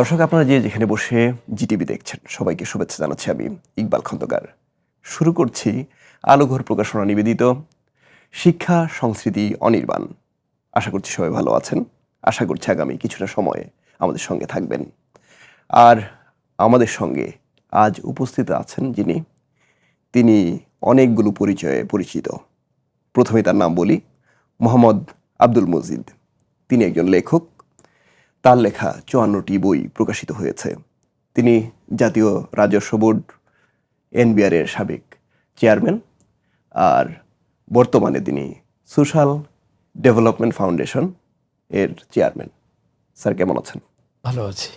দর্শক, আপনারা যে যেখানে বসে জিটিভি দেখছেন, সবাইকে শুভেচ্ছা জানাচ্ছি আমি, ইকবাল খন্দকার। শুরু করছি আলোঘর প্রকাশনা নিবেদিত শিক্ষা সংস্কৃতি অনির্বাণ। আশা করছি সবাই ভালো আছেন। আশা করছি আগামী কিছুটা সময়ে আমাদের সঙ্গে থাকবেন। আর আমাদের সঙ্গে আজ উপস্থিত আছেন যিনি, তিনি অনেকগুলো পরিচয়ে পরিচিত। প্রথমে তার নাম বলি, মোহাম্মদ আব্দুল মজিদ। তিনি একজন লেখক তার লেখা চুয়ান্নটি বই প্রকাশিত হয়েছে। তিনি জাতীয় রাজস্ব বোর্ড এনবিআর এর সাবেক চেয়ারম্যান আর বর্তমানে তিনি সোশ্যাল ডেভেলপমেন্ট ফাউন্ডেশন এর চেয়ারম্যান। স্যার কেমন আছেন? ভালো আছি।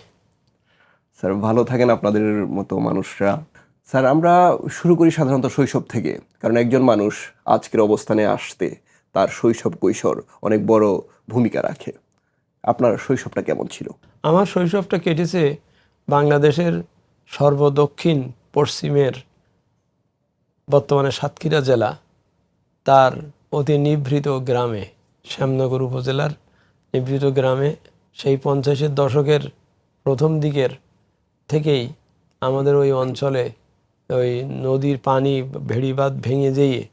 স্যার ভালো থাকেন আপনাদের মতো মানুষরা। স্যার আমরা শুরু করি সাধারণত শৈশব থেকে কারণ একজন মানুষ আজকের অবস্থানে আসতে তার শৈশব কৈশোর অনেক বড় ভূমিকা রাখে। আপনার শৈশবটা কেমন ছিল? আমার শৈশবটা কেটেছে বাংলাদেশের সর্বদক্ষিণ পশ্চিমের বর্তমানে সাতক্ষীরা জেলা, তার অতি নিভৃত গ্রামে, শ্যামনগর উপজেলার নিভৃত গ্রামে। সেই পঞ্চাশের দশকের প্রথম দিকের থেকেই আমাদের ওই অঞ্চলে ওই নদীর পানি ভেড়িবাঁধ ভেঙে যেয়ে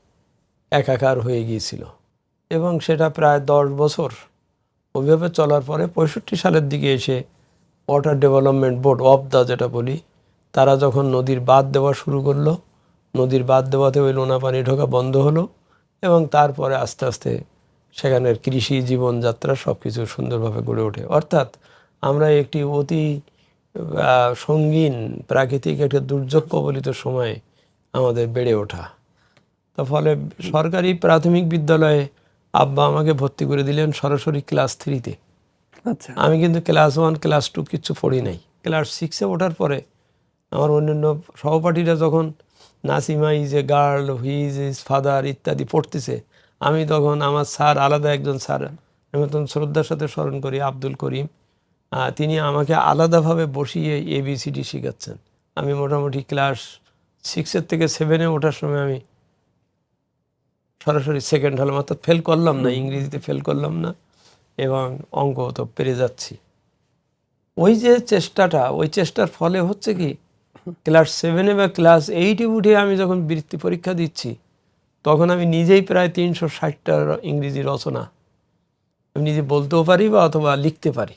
একাকার হয়ে গিয়েছিল। এবং সেটা প্রায় দশ বছর ওইভাবে চলার পরে পঁয়ষট্টি সালের দিকে এসে water development board of the যেটা বলি, তারা যখন নদীর বাঁধ দেওয়া শুরু করল, নদীর বাঁধ দেওয়াতে ওই লোনা পানি ঢোকা বন্ধ হলো এবং তারপরে আস্তে আস্তে সেখানের কৃষি জীবনযাত্রা সব কিছু সুন্দরভাবে গড়ে ওঠে। অর্থাৎ আমরা একটি অতি সঙ্গীন, প্রাকৃতিক একটা দুর্যোগ কবলিত সময়ে আমাদের বেড়ে ওঠা। তো ফলে সরকারি প্রাথমিক বিদ্যালয়ে আব্বা আমাকে ভর্তি করে দিলেন সরাসরি ক্লাস থ্রিতে। আচ্ছা। আমি কিন্তু ক্লাস ওয়ান ক্লাস টু কিচ্ছু পড়ি নাই। ক্লাস সিক্সে ওঠার পরে আমার অন্যান্য সহপাঠীরা যখন Nasima is a girl whose is father ইত্যাদি পড়তেছে আমি তখন আমার স্যার আলাদা একজন স্যার আমি তখন শ্রদ্ধার সাথে স্মরণ করি আব্দুল করিম তিনি আমাকে আলাদাভাবে বসিয়ে এবিসিডি শেখাচ্ছেন। আমি মোটামুটি ক্লাস সিক্সের থেকে সেভেনে ওঠার সময় আমি সরাসরি সেকেন্ড হলাম অর্থাৎ ফেল করলাম না ইংরেজিতে ফেল করলাম না এবং অঙ্ক তো পেরে যাচ্ছি। ওই যে চেষ্টাটা ওই চেষ্টার ফলে হচ্ছে কি ক্লাস সেভেনে বা ক্লাস এইটে উঠে আমি যখন বৃত্তি পরীক্ষা দিচ্ছি তখন আমি নিজেই প্রায় তিনশো ষাটটা ইংরেজি রচনা আমি নিজে বলতেও পারি বা অথবা লিখতে পারি।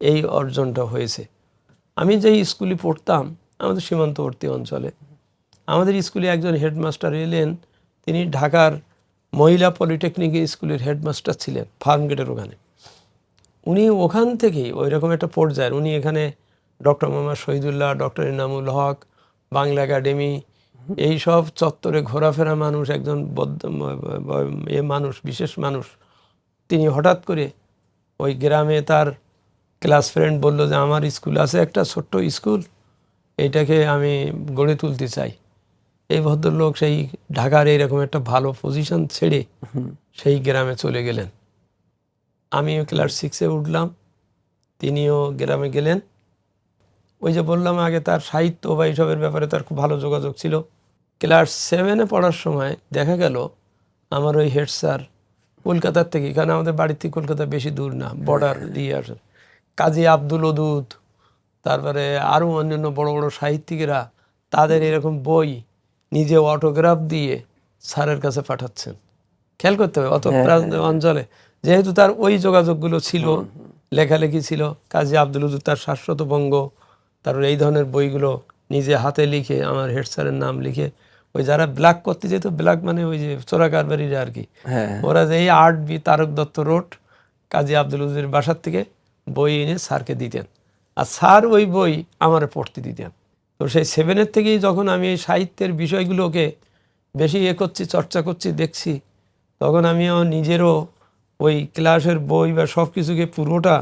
এই অর্জনটা হয়েছে। আমি যেই স্কুলে পড়তাম আমাদের সীমান্তবর্তী অঞ্চলে আমাদের স্কুলে একজন হেডমাস্টার এলেন তিনি ঢাকার মহিলা পলিটেকনিক স্কুলের হেডমাস্টার ছিলেন ফার্মগেটের ওখানে। উনি ওখান থেকেই ওই রকম একটা পর্যায়ের, উনি এখানে doctor Mohammad Shahidullah, doctor Enamul Haque, Bangla academy, এই সব চত্বরে ঘোরাফেরা মানুষ, একজন এ মানুষ, বিশেষ মানুষ। তিনি হঠাৎ করে ওই গ্রামে তার ক্লাস ফ্রেন্ড বলল যে, আমার স্কুল আছে একটা ছোট্ট স্কুল এইটাকে আমি গড়ে তুলতে চাই। এই ভদ্রলোক সেই ঢাকার এইরকম একটা ভালো পজিশন ছেড়ে সেই গ্রামে চলে গেলেন। আমিও ক্লাস সিক্সে উঠলাম তিনিও গ্রামে গেলেন। ওই যে বললাম আগে তার সাহিত্য বা এইসবের ব্যাপারে তার খুব ভালো যোগাযোগ ছিল। ক্লাস সেভেনে পড়ার সময় দেখা গেল আমার ওই হেড স্যার কলকাতার থেকে কারণ আমাদের বাড়ির থেকে কলকাতা বেশি দূর না বর্ডার দিয়ে আসে। কাজী আব্দুল ওদুদ তারপরে আরও অন্যান্য বড় বড় সাহিত্যিকেরা তাদের এরকম বই নিজে অটোগ্রাফ দিয়ে স্যারের কাছে পাঠাচ্ছেন। খেয়াল করতে হবে অত অঞ্চলে। যেহেতু তার ওই যোগাযোগগুলো ছিল লেখালেখি ছিল কাজী আব্দুল উজুর তার শাশ্বত বঙ্গ তারপর এই ধরনের বইগুলো নিজে হাতে লিখে আমার হেড স্যারের নাম লিখে ওই যারা ব্ল্যাক করতে যেত ব্ল্যাক মানে ওই যে চোরা কারবারিরা আর কি। হ্যাঁ ওরা যে এই আর্ট বি তারক দত্ত রোড কাজী আব্দুল উজুর বাসার থেকে বই এনে স্যারকে দিতেন। আর স্যার ওই বই আমার পড়তে দিতেন। তো সেই সেভেনের থেকেই যখন আমি এই সাহিত্যের বিষয়গুলোকে বেশি এ করছি, চর্চা করছি, দেখছি, তখন আমিও নিজেরও ওই ক্লাসের বই বা সব কিছুকে পুরোটা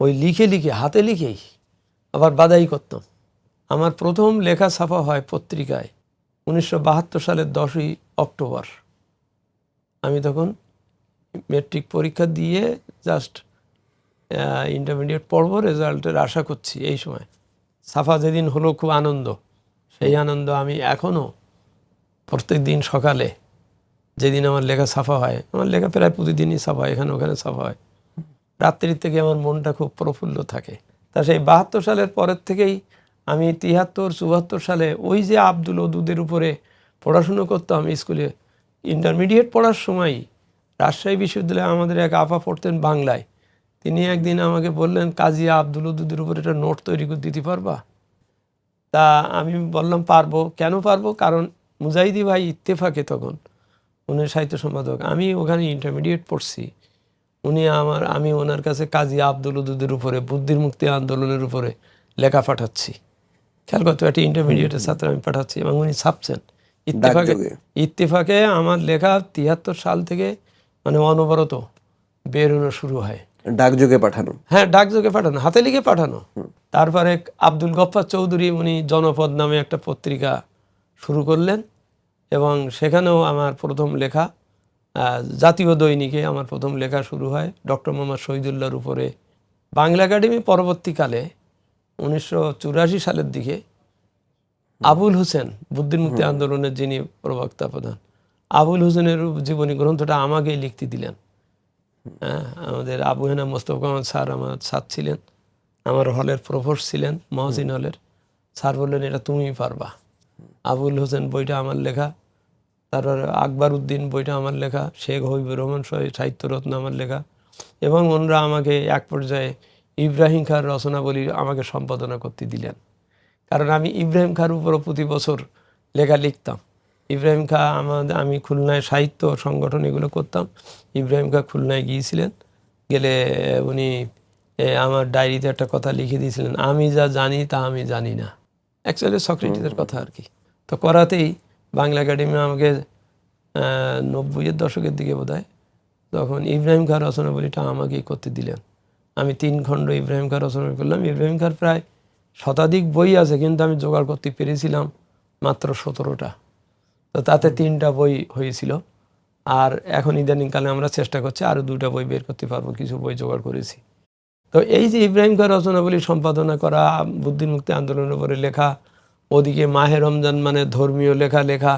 ওই লিখে লিখে, হাতে লিখেই আবার বাদাই করতাম। আমার প্রথম লেখা ছাপা হয় পত্রিকায়, উনিশশো বাহাত্তর সালের দশই অক্টোবর। আমি তখন মেট্রিক পরীক্ষা দিয়ে জাস্ট ইন্টারমিডিয়েট পড়ব রেজাল্টের আশা করছি এই সময়। সাফা যেদিন হলো খুব আনন্দ, সেই আনন্দ আমি এখনও প্রত্যেক দিন সকালে যেদিন আমার লেখা সাফা হয়, আমার লেখা প্রায় প্রতিদিনই সাফা হয়, এখানে ওখানে সাফা হয়। রাত্রির থেকে আমার মনটা খুব প্রফুল্ল থাকে। তা সেই বাহাত্তর সালের পরের থেকেই আমি তিয়াত্তর চুয়াত্তর সালে ওই যে আব্দুল ওদুদের উপরে পড়াশুনো করতাম স্কুলে, ইন্টারমিডিয়েট পড়ার সময় রাজশাহী বিশ্ববিদ্যালয়ে আমাদের এক আপা পড়তেন বাংলায়। তিনি একদিন আমাকে বললেন কাজী আব্দুল ওদুদের উপরে একটা নোট তৈরি করে দিতে পারবা? তা আমি বললাম পারব। কেন পারব? কারণ মুজাহিদি ভাই ইত্তেফাকে তখন উনি সাহিত্য সম্পাদক আমি ওখানে ইন্টারমিডিয়েট পড়ছি। উনি আমার আমি ওনার কাছে কাজী আব্দুল উদ্দুদের উপরে বুদ্ধির মুক্তি আন্দোলনের উপরে লেখা পাঠাচ্ছি। খেয়াল করতে একটা ইন্টারমিডিয়েটের ছাত্র আমি পাঠাচ্ছি এবং উনি ছাপছেন। ইত্তেফাকে ইত্তেফাকে আমার লেখা তিয়াত্তর সাল থেকে মানে অনবরত বেরোনো শুরু হয়। ডাকযোগে পাঠানো। হ্যাঁ ডাকযোগে পাঠানো হাতে লিখে পাঠানো। তারপরে আব্দুল গফ্ফার চৌধুরী উনি জনপদ নামে একটা পত্রিকা শুরু করলেন এবং সেখানেও আমার প্রথম লেখা জাতীয় দৈনিকে আমার প্রথম লেখা শুরু হয়। ডক্টর মোহাম্মদ শহীদুল্লাহর উপরে। বাংলা একাডেমি পরবর্তীকালে উনিশশো চুরাশি সালের দিকে আবুল হোসেন বুদ্ধির মুক্তি আন্দোলনের যিনি প্রবক্তা প্রধান আবুল হোসেনের জীবনী গ্রন্থটা আমাকেই লিখতে দিলেন। আমাদের আবু হেনা মোস্তফা কামাল স্যার আমার স্যার ছিলেন আমার হলের প্রফোস ছিলেন মহসিন হলের। স্যার বললেন এটা তুমি পারবা। আবুল হোসেন বইটা আমার লেখা তারপর আকবর উদ্দিন বইটা আমার লেখা শেখ হবিবুর রহমান সহি সাহিত্যরত্ন আমার লেখা এবং ওনারা আমাকে এক পর্যায়ে ইব্রাহিম খার রচনাবলী আমাকে সম্পাদনা করতে দিলেন। কারণ আমি ইব্রাহিম খার উপরও প্রতি বছর লেখা লিখতাম। ইব্রাহিম খা আমাদের আমি খুলনায় সাহিত্য সংগঠন এগুলো করতাম। ইব্রাহিম খা খুলনায় গিয়েছিলেন। গেলে উনি আমার ডায়েরিতে একটা কথা লিখে দিয়েছিলেন আমি যা জানি তা আমি জানি না। অ্যাকচুয়ালি সক্রেটিসের কথা আর কি তো করাতেই বাংলা একাডেমি আমাকে নব্বইয়ের দশকের দিকে বোধ হয় তখন ইব্রাহিম খার রচনাবলীটা আমাকেই করতে দিলেন। আমি তিন খণ্ড ইব্রাহিম খার রচনা করলাম। ইব্রাহিম খার প্রায় শতাধিক বই আছে কিন্তু আমি জোগাড় করতে পেরেছিলাম মাত্র সতেরোটা। তো তাতে তিনটা বই হয়েছিল। আর এখন ইদানিংকালে আমরা চেষ্টা করছি আরও দুটা বই বের করতে পারব কিছু বই জোগাড় করেছি। তো এই যে ইব্রাহিম খান রচনাবলী সম্পাদনা করা বুদ্ধিমুক্তি আন্দোলনের উপরে লেখা ওদিকে মাহে রমজান মানে ধর্মীয় লেখা লেখা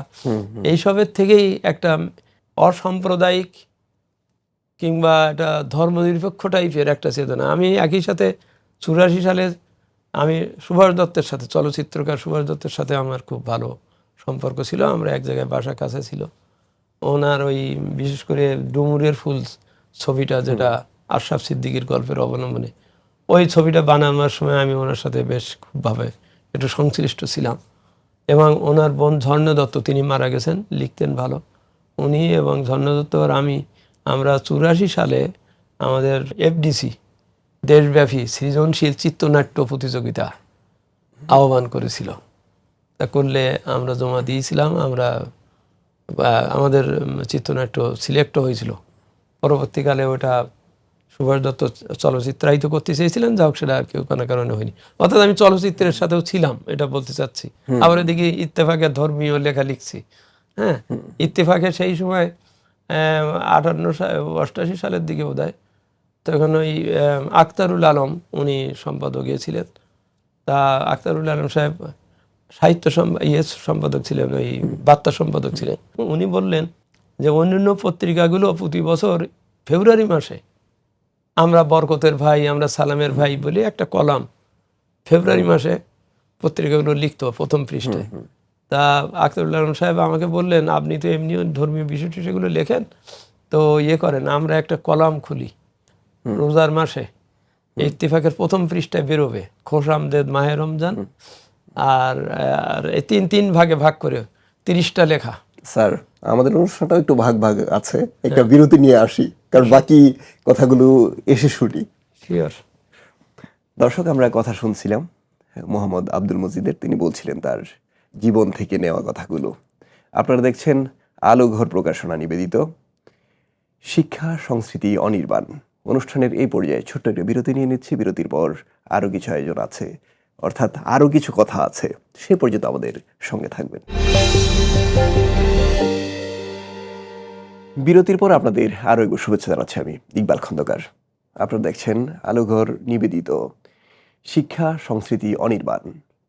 এইসবের থেকেই একটা অসাম্প্রদায়িক কিংবা একটা ধর্মনিরপেক্ষ টাইপের একটা চেতনা। আমি একই সাথে চুরাশি সালে আমি সুভাষ দত্তের সাথে চলচ্চিত্রকার সুভাষ দত্তের সাথে আমার খুব ভালো সম্পর্ক ছিল আমরা এক জায়গায় বাসা কাছে ছিল। ওনার ওই বিশেষ করে ডুমুরের ফুল ছবিটা যেটা আশরাফ সিদ্দিকির গল্পের অবলম্বনে ওই ছবিটা বানানোর সময় আমি ওনার সাথে বেশ খুবভাবে একটু সংশ্লিষ্ট ছিলাম। এবং ওনার বোন ঝর্ণ দত্ত তিনি মারা গেছেন লিখতেন ভালো। উনি এবং ঝর্ণ দত্ত আর আমি আমরা চুরাশি সালে আমাদের এফডিসি দেশব্যাপী সৃজনশীল চিত্রনাট্য প্রতিযোগিতা আহ্বান করেছিল। তা করলে আমরা জমা দিয়েছিলাম আমরা আমাদের চিত্রনাট্য সিলেক্ট হয়েছিল। পরবর্তীকালে ওটা সুভাষ দত্ত চলচ্চিত্রায়িত করতে চেয়েছিলেন যাই হোক সেটা কেউ কোনো কারণে হয়নি। অর্থাৎ আমি চলচ্চিত্রের সাথেও ছিলাম এটা বলতে চাচ্ছি। আবার এদিকে ইত্তেফাকের ধর্মীয় লেখা লিখছি হ্যাঁ? ইত্তেফাকে সেই সময় আটান্ন অষ্টাশি সালের দিকে বোধ তখন ওই আহ, আখতারুল আলম উনি সম্পাদকীয় ছিলেন তা আখতারুল আলম সাহেব সাহিত্য ইয়ে সম্পাদক ছিলেন ওই বার্তা সম্পাদক ছিলেন। উনি বললেন যে অন্যান্য পত্রিকাগুলো প্রতি বছর ফেব্রুয়ারি মাসে আমরা বরকতের ভাই আমরা সালামের ভাই বলে একটা কলাম ফেব্রুয়ারি মাসে পত্রিকাগুলো লিখতো প্রথম পৃষ্ঠায় তা আখতারুল আলম সাহেব আমাকে বললেন আপনি তো এমনিও ধর্মীয় বিষয় সেগুলো লেখেন তো ইয়ে করেন আমরা একটা কলাম খুলি রোজার মাসে। ইত্তিফাকের প্রথম পৃষ্ঠায় বেরোবে খোশ আমদেদ মাহে রমজান আর আর এই তিন তিন ভাগে ভাগ করে তিরিশটা লেখা। স্যার আমাদের অনুষ্ঠানটাও একটু ভাগ ভাগ আছে। একটা বিরতি নিয়ে আসি কারণ বাকি কথাগুলো এসে শুনি। শিওর দর্শক আমরা কথা শুনছিলাম মোহাম্মদ আব্দুল মজিদের। তিনি বলছিলেন তার জীবন থেকে নেওয়া কথাগুলো। আপনারা দেখছেন আলো ঘর প্রকাশনা নিবেদিত। শিক্ষা সংস্কৃতি অনির্বাণ। অনুষ্ঠানের এই পর্যায়ে ছোট্ট একটা বিরতি নিয়ে নিচ্ছি। বিরতির পর আরও কিছু আয়োজন আছে। অর্থাৎ আরও কিছু কথা আছে সে পর্যন্ত আমাদের সঙ্গে থাকবেন। বিরতির পর আপনাদের আরও একবার শুভেচ্ছা জানাচ্ছি আমি ইকবাল খন্দকার। আপনারা দেখছেন আলোঘর নিবেদিত শিক্ষা সংস্কৃতি অনির্বাণ।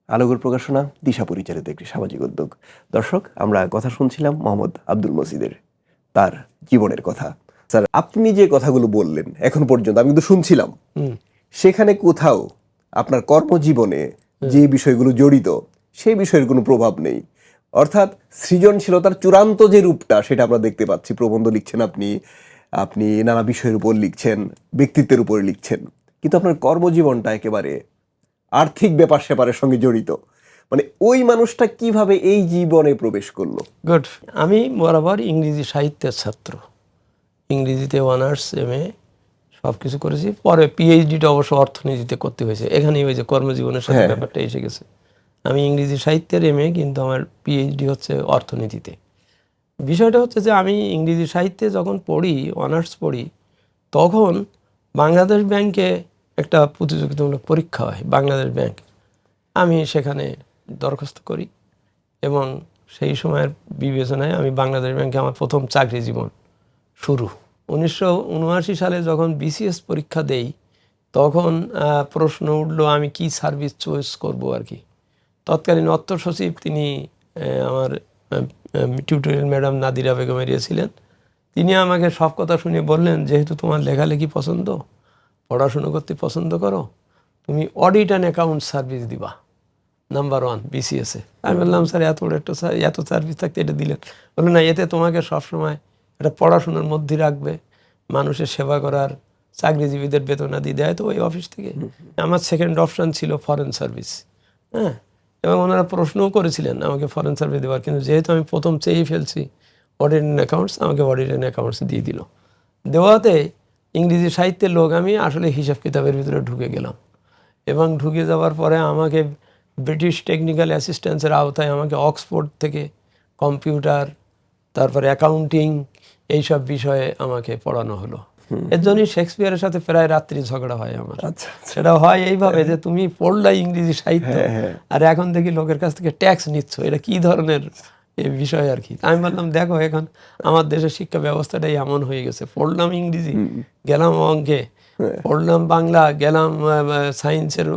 আলোঘর প্রকাশনা দিশা পরিচালিত একটি সামাজিক উদ্যোগ। দর্শক আমরা কথা শুনছিলাম মোহাম্মদ আব্দুল মজিদের তার জীবনের কথা। স্যার আপনি যে কথাগুলো বললেন এখন পর্যন্ত আমি কিন্তু শুনছিলাম। সেখানে কোথাও আপনার কর্মজীবনে যে বিষয়গুলো জড়িত সেই বিষয়ের কোনো প্রভাব নেই। অর্থাৎ সৃজনশীলতার চূড়ান্ত যে রূপটা সেটা আমরা দেখতে পাচ্ছি। প্রবন্ধ লিখছেন আপনি আপনি নানা বিষয়ের উপর লিখছেন ব্যক্তিত্বের উপর লিখছেন। কিন্তু আপনার কর্মজীবনটা একেবারে আর্থিক ব্যাপার স্যাপারের সঙ্গে জড়িত। মানে ওই মানুষটা কীভাবে এই জীবনে প্রবেশ করল? গুড আমি বরাবর ইংরেজি সাহিত্যের ছাত্র। ইংরেজিতে অনার্স এম এ সব কিছু করেছি। পরে পিএইচডিটা অবশ্য অর্থনীতিতে করতে হয়েছে। এখানেই ওই যে কর্মজীবনের সাথে হ্যাঁ। ব্যাপারটা এসে গেছে। আমি ইংরেজি সাহিত্যের এম কিন্তু আমার পিএইচডি হচ্ছে অর্থনীতিতে। বিষয়টা হচ্ছে যে আমি ইংরেজি সাহিত্যে যখন পড়ি অনার্স পড়ি তখন বাংলাদেশ ব্যাংকে একটা প্রতিযোগিতামূলক পরীক্ষা হয় বাংলাদেশ ব্যাংক। আমি সেখানে দরখাস্ত করি এবং সেই সময়ের বিবেচনায় আমি বাংলাদেশ ব্যাংকে আমার প্রথম চাকরি জীবন শুরু। উনিশশো উনআশি সালে যখন বিসিএস পরীক্ষা দেই, তখন প্রশ্ন উঠল, আমি কি সার্ভিস চয়েস করব আর কি? তৎকালীন অর্থ সচিব তিনি আমার টিউটোরিয়াল ম্যাডাম নাদিরা বেগম এরিয়া ছিলেন। তিনি আমাকে সব কথা শুনে বললেন, যেহেতু তোমার লেখালেখি পছন্দ, পড়াশুনো করতে পছন্দ করো, তুমি অডিট অ্যান্ড অ্যাকাউন্ট সার্ভিস দিবা নাম্বার ওয়ান বিসিএসে আমি বললাম, স্যার, এত বড় একটা এত সার্ভিস থাকতে এটা দিলেন? বলল, না, এতে তোমাকে সবসময় একটা পড়াশোনার মধ্যে রাখবে, মানুষের সেবা করার, চাকরিজীবীদের বেতনাদি দেয় তো ওই অফিস থেকে। আমার সেকেন্ড অপশান ছিল ফরেন সার্ভিস হ্যাঁ? এবং ওনারা প্রশ্নও করেছিলেন আমাকে ফরেন সার্ভিস দেওয়ার। কিন্তু যেহেতু আমি প্রথম চেয়েই ফেলছি অডিট অ্যান্ড অ্যাকাউন্টস আমাকে অডিট অ্যান্ড অ্যাকাউন্টস দিয়ে দিল। দেওয়াতে ইংরেজি সাহিত্যের লোক আমি আসলে হিসাব কিতাবের ভিতরে ঢুকে গেলাম। এবং ঢুকে যাওয়ার পরে আমাকে ব্রিটিশ টেকনিক্যাল অ্যাসিস্ট্যান্সের আওতায় আমাকে অক্সফোর্ড থেকে কম্পিউটার তারপরে অ্যাকাউন্টিং এইসব বিষয়ে আমাকে পড়ানো হলো। এর জন্যই শেক্সপিয়ারের সাথে প্রায় রাত্রি ঝগড়া হয় আমার। আচ্ছা সেটা হয় এইভাবে যে তুমি পড়লা ইংরেজি সাহিত্য হ্যাঁ, আর এখন দেখি লোকের কাছ থেকে ট্যাক্স নিচ্ছ। এটা কি ধরনের এই বিষয় আর কি? আমি বললাম দেখো এখন আমার দেশের শিক্ষা ব্যবস্থাটাই এমন হয়ে গেছে। পড়লাম ইংরেজি গেলাম অঙ্কে হ্যাঁ। পড়লাম বাংলা গেলাম সায়েন্সের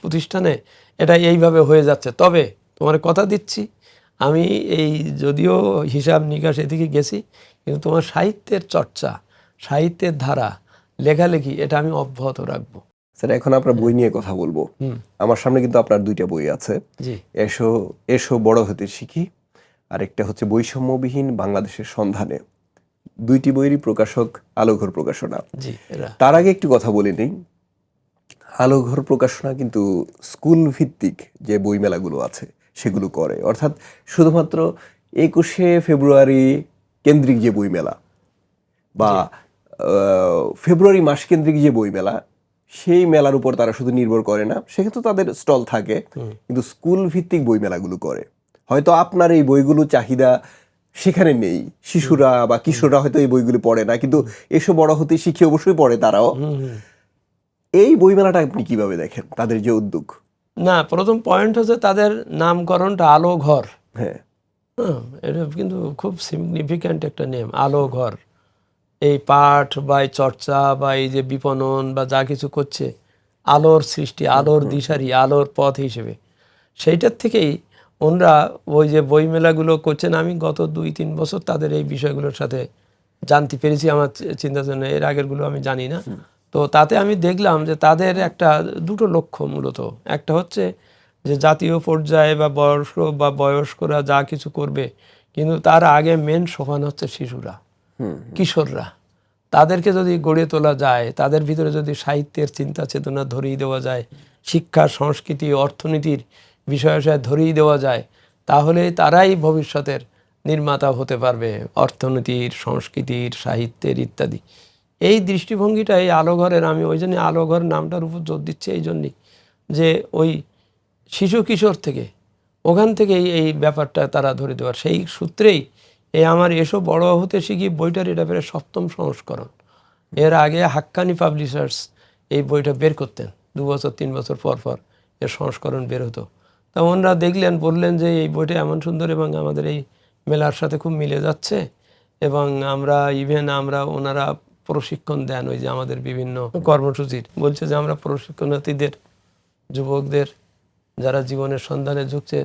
প্রতিষ্ঠানে। এটা এইভাবে হয়ে যাচ্ছে। তবে তোমার কথা দিচ্ছি আমি এই যদিও হিসাব নিকাশ এদিকে গেছি কিন্তু তোমার সাহিত্যের চর্চা সাহিত্যের ধারা লেখালেখি এটা আমি অব্যাহত রাখব। স্যার এখন আমরা বই নিয়ে কথা বলব। আমার সামনে কিন্তু আপনার দুইটা বই আছে। এসো এসো বড় হতে শিখি। আর একটা হচ্ছে বৈষম্যবিহীন বাংলাদেশের সন্ধানে। দুইটি বইয়েরই প্রকাশক আলোঘর প্রকাশনা। তার আগে একটু কথা বলে নেই। আলোঘর প্রকাশনা কিন্তু স্কুল ভিত্তিক যে বইমেলাগুলো আছে সেগুলো করে। অর্থাৎ শুধুমাত্র একুশে ফেব্রুয়ারি কেন্দ্রিক যে বইমেলা বা ফেব্রুয়ারি মাস কেন্দ্রিক যে বইমেলা সেই মেলার উপর তারা শুধু নির্ভর করে না সেক্ষেত্রে তাদের স্টল থাকে। কিন্তু স্কুল ভিত্তিক বইমেলাগুলো করে। হয়তো আপনার এই বইগুলো চাহিদা সেখানে নেই। শিশুরা বা কিশোররা হয়তো এই বইগুলো পড়ে না কিন্তু এসব বড় হতে শিখে অবশ্যই পড়ে তারাও। এই বইমেলাটা আপনি কীভাবে দেখেন তাদের যে উদ্যোগ? না প্রথম পয়েন্ট হচ্ছে তাদের নামকরণটা আলো ঘর হ্যাঁ। হ্যাঁ, এটা কিন্তু খুব সিগনিফিক্যান্ট একটা নেম আলো ঘর এই পাঠ বা এই চর্চা বা এই যে বিপণন বা যা কিছু করছে আলোর সৃষ্টি আলোর দিশারি আলোর পথ হিসেবে। সেইটার থেকেই ওনরা ওই যে বইমেলাগুলো করছেন আমি গত দুই তিন বছর তাদের এই বিষয়গুলোর সাথে জানতে পেরেছি আমার চি- চিন্তার জন্য। এর আগেরগুলো আমি জানি না। তো তাতে আমি দেখলাম যে তাদের একটা দুটো লক্ষ্য মূলত। একটা হচ্ছে যে জাতীয় পর্যায়ে বা বয়স্ক বা বয়স্করা যা কিছু করবে কিন্তু তার আগে মেন সোপান হচ্ছে শিশুরা কিশোররা। তাদেরকে যদি গড়ে তোলা যায় তাদের ভিতরে যদি সাহিত্যের চিন্তা চেতনা ধরিয়ে দেওয়া যায় শিক্ষা সংস্কৃতি অর্থনীতির বিষয় বিষয়ে ধরিয়ে দেওয়া যায় তাহলে তারাই ভবিষ্যতের নির্মাতা হতে পারবে অর্থনীতির সংস্কৃতির সাহিত্যের ইত্যাদি। এই দৃষ্টিভঙ্গিটা এই আলোঘরের আমি ওই জন্য আলোঘর নামটার উপর জোর দিচ্ছি এই জন্যই যে ওই শিশু কিশোর থেকে, ওখান থেকেই এই ব্যাপারটা তারা ধরে দেওয়ার। সেই সূত্রেই এই আমার এসব বড় হতে শিখি বইটার এটা বেড়ে সপ্তম সংস্করণ। এর আগে হাক্কানি পাবলিশার্স এই বইটা বের করতেন, দু বছর, তিন বছর পর পর এর সংস্করণ বের হতো। তা ওনারা দেখলেন, বললেন যে এই বইটা এমন সুন্দর এবং আমাদের এই মেলার সাথে খুব মিলে যাচ্ছে এবং আমরা ইভেন আমরা ওনারা প্রশিক্ষণ দেন, ওই যে আমাদের বিভিন্ন কর্মসূচির। বলছে যে আমরা প্রশিক্ষণার্থীদের, যুবকদের যারা জীবনের সন্ধানে ঝুঁকছে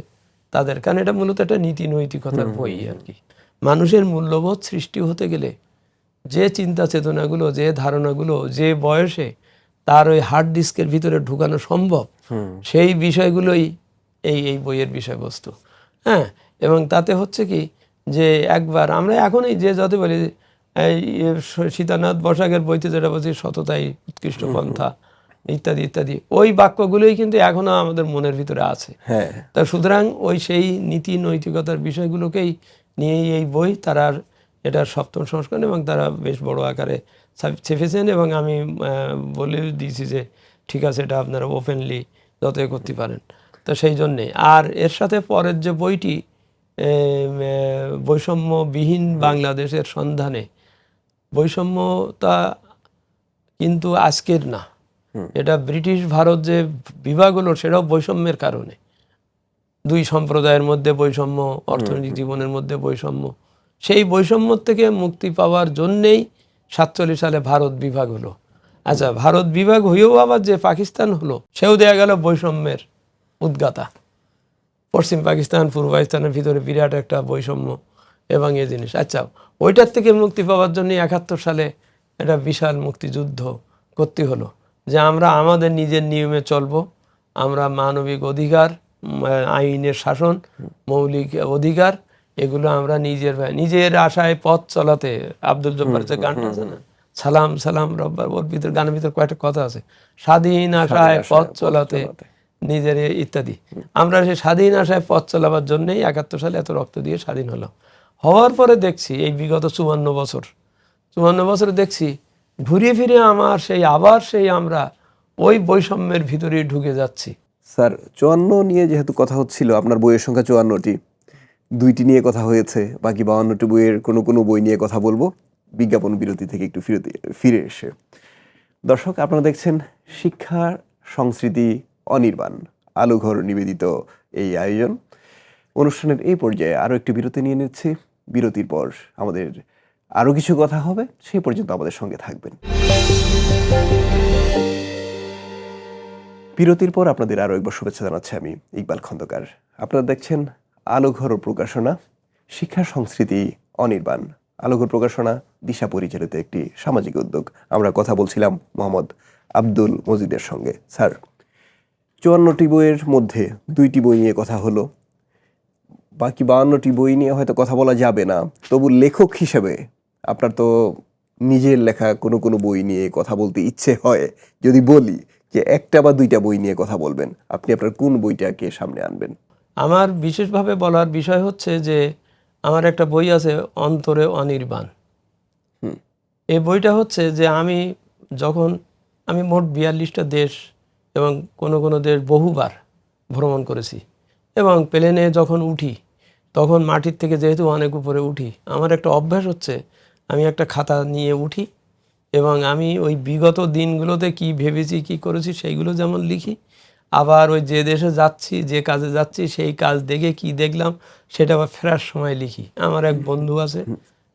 তাদের কারণ এটা মূলত একটা নীতি নৈতিকতার বই আর কি। মানুষের মূল্যবোধ সৃষ্টি হতে গেলে যে চিন্তা চেতনাগুলো যে ধারণাগুলো যে বয়সে তার ওই হার্ড ডিস্কের ভিতরে ঢুকানো সম্ভব সেই বিষয়গুলোই এই এই বইয়ের বিষয়বস্তু। হ্যাঁ এবং তাতে হচ্ছে কি যে একবার আমরা এখনই যে যত বলি এই সীতানাথ বসাকের বইতে যেটা বলছি সততাই উৎকৃষ্ট পন্থা। ইত্যাদি ইত্যাদি। ওই বাক্যগুলোই কিন্তু এখনও আমাদের মনের ভিতরে আছে। হ্যাঁ। তা সুতরাং ওই সেই নীতি নৈতিকতার বিষয়গুলোকেই নিয়েই এই বই তারা এটার সপ্তম সংস্করণ এবং তারা বেশ বড় আকারে ছাপ- ছেপেছেন এবং আমি বলে দিয়েছি যে ঠিক আছে এটা আপনারা ওপেনলি যতই করতে পারেন। তো সেই জন্যে। আর এর সাথে পরের যে বইটি বৈষম্যবিহীন বাংলাদেশের সন্ধানে বৈষম্যতা কিন্তু আজকের না। এটা ব্রিটিশ ভারত যে বিভাগ হলো সেটাও বৈষম্যের কারণে। দুই সম্প্রদায়ের মধ্যে বৈষম্য অর্থনৈতিক জীবনের মধ্যে বৈষম্য। সেই বৈষম্য থেকে মুক্তি পাওয়ার জন্যেই সাতচল্লিশ সালে ভারত বিভাগ হলো। আচ্ছা ভারত বিভাগ হয়েও আবার যে পাকিস্তান হলো সেও দেয়া গেল বৈষম্যের উদ্গাতা। পশ্চিম পাকিস্তান পূর্ব পাকিস্তানের ভিতরে বিরাট একটা বৈষম্য এবং এই জিনিস। আচ্ছা ওইটার থেকে মুক্তি পাওয়ার জন্য একাত্তর সালে একটা বিশাল মুক্তিযুদ্ধ করতে হলো। যে আমরা আমাদের নিজের নিয়মে চলবো। আমরা মানবিক অধিকার আইনের শাসন মৌলিক অধিকার এগুলো আমরা নিজের নিজের আশায় পথ চলাতে আব্দুল জব্বার যে গানটা আছে না? সালাম সালাম রব্বার ওর ভিতরে গানের ভিতরে কয়েকটা কথা আছে। স্বাধীন আশায় পথ চলাতে নিজের ইত্যাদি। আমরা সেই স্বাধীন আশায় পথ চলাবার জন্যই একাত্তর সালে এত রক্ত দিয়ে স্বাধীন হলাম হওয়ার পরে দেখছি এই বিগত চুয়ান্ন বছর চুয়ান্ন বছরে দেখছি ঘুরিয়ে ফিরে আমার সেই, আবার সেই আমরা ওই বৈষম্যের ভিতরে ঢুকে যাচ্ছি। স্যার, চুয়ান্ন নিয়ে যেহেতু কথা হচ্ছিল, আপনার বইয়ের সংখ্যা চুয়ান্নটি। দুইটি নিয়ে কথা হয়েছে, বাকি বাউান্নটি বইয়ের কোনো কোনো বই নিয়ে কথা বলব। বিজ্ঞাপন বিরতি থেকে একটু ফিরে ফিরে এসে। দর্শক, আপনারা দেখছেন শিক্ষা সংস্কৃতি অনির্বাণ, আলোঘর নিবেদিত এই আয়োজন। অনুষ্ঠানের এই পর্যায়ে আরও একটি বিরতি নিয়ে নিচ্ছি। বিরতির পর আমাদের আরও কিছু কথা হবে, সেই পর্যন্ত আমাদের সঙ্গে থাকবেন। বিরতির পর আপনাদের আরও একবার শুভেচ্ছা জানাচ্ছি আমি ইকবাল খন্দকার। আপনারা দেখছেন আলোঘর প্রকাশনা, শিক্ষা, সংস্কৃতি, অনির্বাণ। আলোঘর প্রকাশনা, দিশা পরিচালিত একটি সামাজিক উদ্যোগ। আমরা কথা বলছিলাম মোহাম্মদ আব্দুল মজিদের সঙ্গে। স্যার, চুয়ান্নটি বইয়ের মধ্যে দুইটি বই নিয়ে কথা হলো। বাকি বাউান্নটি বই নিয়ে হয়তো কথা বলা যাবে না। তবু লেখক হিসেবে আপনার তো নিজের লেখা কোনো কোনো বই নিয়ে কথা বলতে ইচ্ছে হয় যদি বলি যে একটা বা দুইটা বই নিয়ে কথা বলবেন আপনি আপনার কোন বইটাকে সামনে আনবেন? আমার বিশেষভাবে বলার বিষয় হচ্ছে যে আমার একটা বই আছে অন্তরে অনির্বাণ। এই বইটা হচ্ছে যে আমি যখন আমি মোট বিয়াল্লিশটা দেশ এবং কোনো কোনো দেশ বহুবার ভ্রমণ করেছি এবং প্লেনে যখন উঠি তখন মাটির থেকে যেহেতু অনেক উপরে উঠি আমার একটা অভ্যাস হচ্ছে আমি একটা খাতা নিয়ে উঠি এবং আমি ওই বিগত দিনগুলোতে কি ভেবেছি কি করেছি সেইগুলো যেমন লিখি। আবার ওই যে দেশে যাচ্ছি যে কাজে যাচ্ছি সেই কাজ দেখে কি দেখলাম সেটা আবার ফেরার সময় লিখি। আমার এক বন্ধু আছে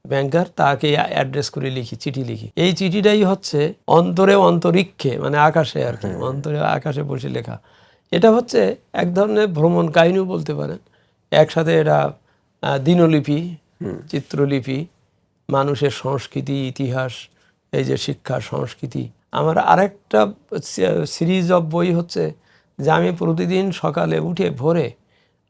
ব্যাংকার তাকে অ্যাড্রেস করে লিখি চিঠি লিখি। এই চিঠিটাই হচ্ছে অন্তরে অন্তরিক্ষে মানে আকাশে আর কি অন্তরে আকাশে বসে লেখা। এটা হচ্ছে এক ধরনের ভ্রমণ কাহিনীও বলতে পারেন। একসাথে এটা দিনলিপি চিত্রলিপি মানুষের সংস্কৃতি ইতিহাস এই যে শিক্ষা সংস্কৃতি। আমার আরেকটা সিরিজ অফ বই হচ্ছে যে আমি প্রতিদিন সকালে উঠে ভোরে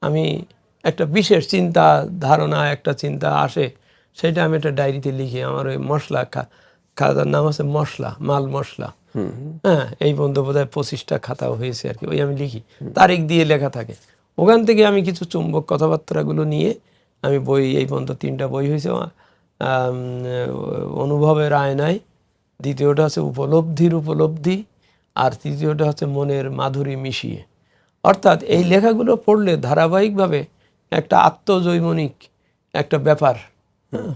আমি একটা বিশেষ চিন্তা ধারণা একটা চিন্তা আসে সেটা আমি একটা ডায়েরিতে লিখি। আমার ওই মশলা খা- খাতার নাম আছে মশলা মাল মশলা। হ্যাঁ এই বন্ধু বোধ হয় পঁচিশটা খাতা হয়েছে আর কি ওই আমি লিখি। তারিখ দিয়ে লেখা থাকে। ওখান থেকে আমি কিছু চুম্বক কথাবার্তাগুলো নিয়ে আমি বই এই পর্যন্ত তিনটা বই হয়েছে অনুভবের আয়নায়। দ্বিতীয়টা হচ্ছে উপলব্ধির উপলব্ধি আর তৃতীয়টা হচ্ছে মনের মাধুরী মিশিয়ে। অর্থাৎ এই লেখাগুলো পড়লে ধারাবাহিকভাবে একটা আত্মজৈমনিক একটা ব্যাপার হ্যাঁ,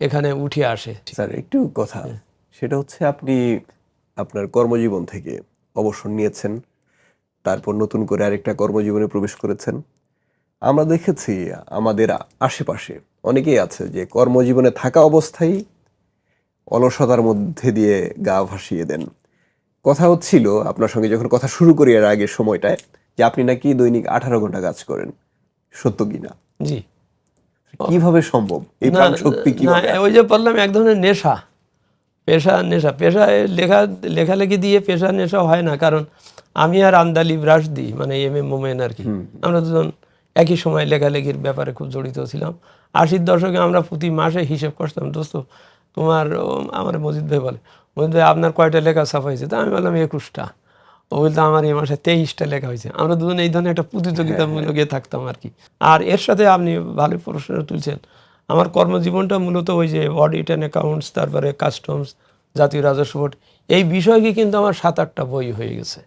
এখানে উঠে আসে। স্যার একটু কথা। সেটা হচ্ছে আপনি আপনার কর্মজীবন থেকে অবসর নিয়েছেন তারপর নতুন করে আরেকটা কর্মজীবনে প্রবেশ করেছেন। আমরা দেখেছি আমাদের আশেপাশে অনেকেই আছে যে কর্মজীবনে থাকা অবস্থায় অলসতার মধ্যে দিয়ে গা ভাসিয়ে দেন। কথা হচ্ছিল আপনার সঙ্গে যখন কথা শুরু করি এর আগের সময়টায় যে আপনি নাকি দৈনিক আঠারো ঘণ্টা কাজ করেন। সত্য কিনা জি। কীভাবে সম্ভব? এই না, প্রাণ শক্তি না কীভাবে? ওই যে বললাম এক ধরনের নেশা। পেশা নেশা। পেশায় লেখা লেখালেখি দিয়ে পেশা নেশা হয় না। কারণ আমি আর আন্দালি ব্রাশ দিই মানে এম এ মোমেন আর কি। আমরা দুজন একই সময় লেখালেখির ব্যাপারে খুব জড়িত ছিলাম। আশির দশকে আমরা প্রতি মাসে হিসেব করতাম, দোস্ত, তোমার আমার মজিদ ভাই বলে, মজিদ ভাই, আপনার কয়টা লেখা ছাপাইছে তা আমি বললাম, একুশটা। ও বলতো আমার এই মাসে তেইশটা লেখা হয়েছে। আমরা দুজন এই ধরনের একটা প্রতিযোগিতামূলক থাকতাম আর কি। আর এর সাথে আপনি ভালো প্রশ্ন তুলছেন, আমার কর্মজীবনটা মূলত ওই যে অডিট অ্যান্ড অ্যাকাউন্টস তারপরে কাস্টমস জাতীয় রাজস্ব বোর্ড, এই বিষয়কে কিন্তু আমার সাত আটটা বই হয়ে গেছে।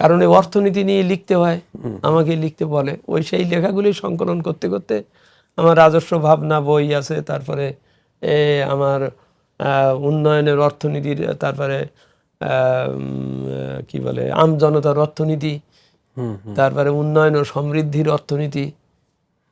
কারণ এই অর্থনীতি নিয়ে লিখতে হয় আমাকে লিখতে বলে। ওই সেই লেখাগুলি সংকলন করতে করতে আমার রাজস্ব ভাবনা বই আছে তারপরে এ, আমার উন্নয়নের অর্থনীতির তারপরে কি বলে আমজনতার অর্থনীতি তারপরে উন্নয়ন ও সমৃদ্ধির অর্থনীতি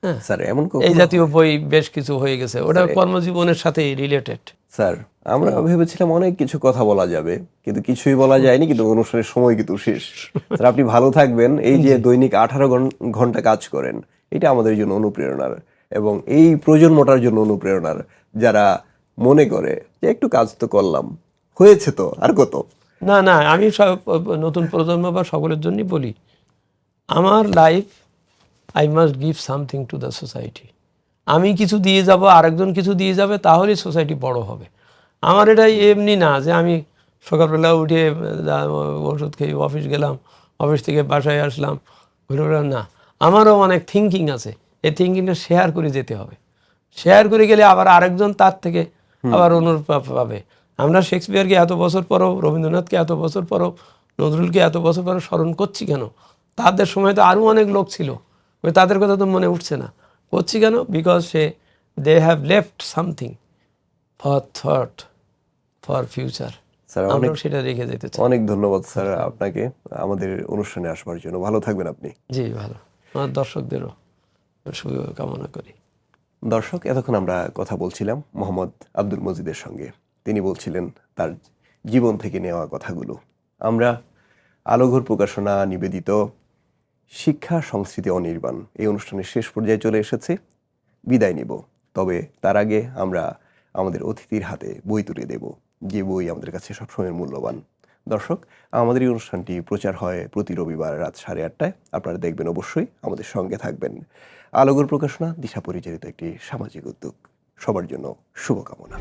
স্যার এমন এই জাতীয় বই বেশ কিছু হয়ে গেছে। ওটা কর্মজীবনের সাথে রিলেটেড স্যার আমরা ভেবেছিলাম অনেক কিছু কথা বলা যাবে কিন্তু কিছুই বলা যায়নি কিন্তু অনুষ্ঠানের সময় কিন্তু শেষ। স্যার আপনি ভালো থাকবেন। এই যে দৈনিক আঠারো ঘণ্টা কাজ করেন এটা আমাদের জন্য অনুপ্রেরণার এবং এই প্রজন্মটার জন্য অনুপ্রেরণার যারা মনে করে যে একটু কাজ তো করলাম হয়েছে তো আর কত? না না আমি সব নতুন প্রজন্ম বা সকলের জন্যই বলি আমার life I must give something to the society আমি কিছু দিয়ে যাব আরেকজন কিছু দিয়ে যাবে তাহলেই সোসাইটি বড় হবে। আমার এটা এমনি না যে আমি সকালবেলা উঠে ওষুধ খেয়ে অফিস গেলাম অফিস থেকে বাসায় আসলাম ঘুরে বেড়ালাম না। আমারও অনেক থিঙ্কিং আছে। এই থিঙ্কিংটা শেয়ার করে যেতে হবে। শেয়ার করে গেলে আবার আরেকজন তার থেকে আবার অনুরূপ পাবে। আমরা শেক্সপিয়ারকে এত বছর পরও রবীন্দ্রনাথকে এত বছর পরও নজরুলকে এত বছর পরও স্মরণ করছি কেন? তাদের সময় তো আরও অনেক লোক ছিল। তাদের কথা তো মনে উঠছে না। করছি কেন? Because say they have left something for thought for future sir অনেক সেটা রেখে যেতে চাই। অনেক ধন্যবাদ স্যার আপনাকে আমাদের অনুষ্ঠানে আসবার জন্য। ভালো থাকবেন আপনি। জি ভালো। আমার দর্শকদেরও কামনা করি। দর্শক এতক্ষণ আমরা কথা বলছিলাম মোহাম্মদ আব্দুল মজিদের সঙ্গে। তিনি বলছিলেন তার জীবন থেকে নেওয়া কথাগুলো। আমরা আলোঘর প্রকাশনা নিবেদিত শিক্ষা, সংস্কৃতি অনির্বাণ। এই অনুষ্ঠানের শেষ পর্যায়ে চলে এসেছে। বিদায় নিব। তবে তার আগে আমরা আমাদের অতিথির হাতে বই তুলে দেব। যে বই আমাদের কাছে সবসময় মূল্যবান। দর্শক, আমাদের এই অনুষ্ঠানটি প্রচার হয় প্রতি রবিবার রাত সাড়ে আটটায়। আপনারা দেখবেন অবশ্যই, আমাদের সঙ্গে থাকবেন। আলোগর প্রকাশনা, দিশা পরিচালিত একটি সামাজিক উদ্যোগ। সবার জন্য শুভকামনা।